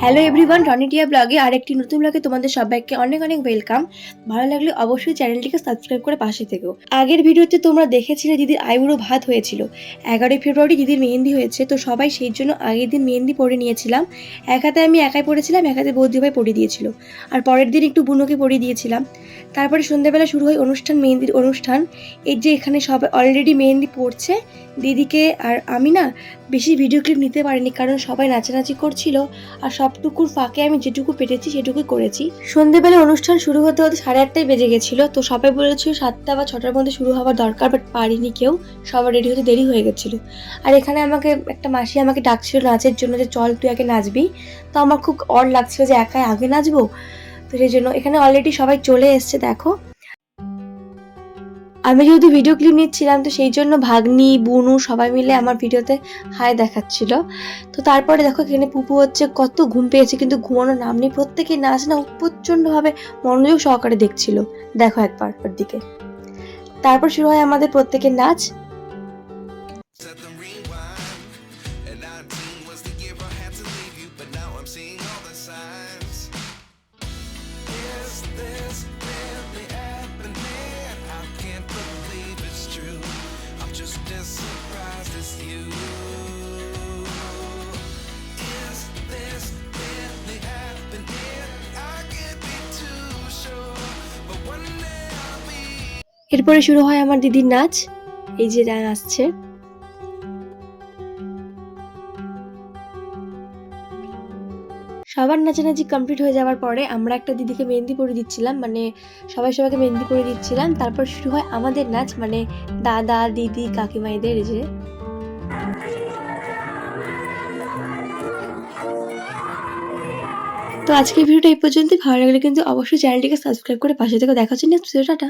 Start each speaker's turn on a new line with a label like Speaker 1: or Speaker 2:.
Speaker 1: Hello everyone রনিটিয়া ব্লগে আরেকটি নতুন ব্লগে তোমাদের সবাইকে অনেক অনেক ওয়েলকাম ভালো লাগলে অবশ্যই চ্যানেলটিকে সাবস্ক্রাইব করে পাশে থেকো। আগের ভিডিওতে তোমরা দেখেছিলে দিদির আইবুড়ো ভাত হয়েছিল। এগারোই ফেব্রুয়ারি দিদির মেহেন্দি হয়েছে, তো সবাই সেই জন্য আগের দিন মেহেন্দি পরে নিয়েছিলাম। এক হাতে আমি একাই পড়েছিলাম এক হাতে বৌদি ভাই পরিয়ে দিয়েছিল। আর পরের দিন একটু বুনোকে পরিয়ে দিয়েছিলাম। তারপরে সন্ধ্যাবেলা শুরু হয় অনুষ্ঠান, মেহেন্দির অনুষ্ঠান। এই যে এখানে সবাই অলরেডি মেহেন্দি পড়ছে দিদিকে আর আমি না বেশি ভিডিও ক্লিপ নিতে পারিনি, কারণ সবাই নাচানাচি করছিল আর সবটুকুর ফাঁকে আমি যেটুকু পেরেছি সেটুকুই করেছি। সন্ধেবেলা অনুষ্ঠান শুরু হতে হতে সাড়ে আটটায় বেজে গেছিল, তো সবাই বলেছিল সাতটা বা ছটার মধ্যে শুরু হওয়ার দরকার বাট পারিনি কেউ, সবার রেডি হতে দেরি হয়ে গেছিল। আর এখানে আমাকে, একটা মাসি আমাকে ডাকছিল নাচের জন্য যে, চল তুই আগে নাচবি। তো আমার খুব অর লাগছিল যে, একাই আগে নাচবো? তো সেই জন্য এখানে অলরেডি সবাই চলে এসছে, দেখো। আমি যেহেতু ভিডিও ক্লিপ নিচ্ছিলাম তো সেই জন্য ভাগ্নি বুনু সবাই মিলে আমার ভিডিওতে হাই দেখাচ্ছিল। তো তারপরে দেখো এখানে পুপু হচ্ছে কত ঘুম পেয়েছে কিন্তু ঘুমানোর নাম নেই। প্রত্যেকে নাচ না প্রচণ্ডভাবে মনোযোগ সহকারে দেখছিল। দেখো একবার ওর দিকে। তারপর শুরু হয় আমাদের প্রত্যেকের নাচ.
Speaker 2: And 19 was the year I had to leave you, but now I'm seeing
Speaker 1: এরপরে শুরু হয় আমার দিদির নাচ। এই যে নাচছে সবার নাচানাচি কমপ্লিট হয়ে যাওয়ার পরে আমরা একটা দিদিকে মেহেন্দি পরে দিচ্ছিলাম মানে সবাই সবাইকে মেহেন্দি পরে দিচ্ছিলাম। তারপর শুরু হয় আমাদের নাচ মানে দাদা, দিদি, কাকিমাইদের যে। তো আজকের ভিডিওটা এই পর্যন্তই। ভালো লাগলে কিন্তু অবশ্যই চ্যানেলটিকে সাবস্ক্রাইব করে পাশে থেকে দেখা হচ্ছে টাটা।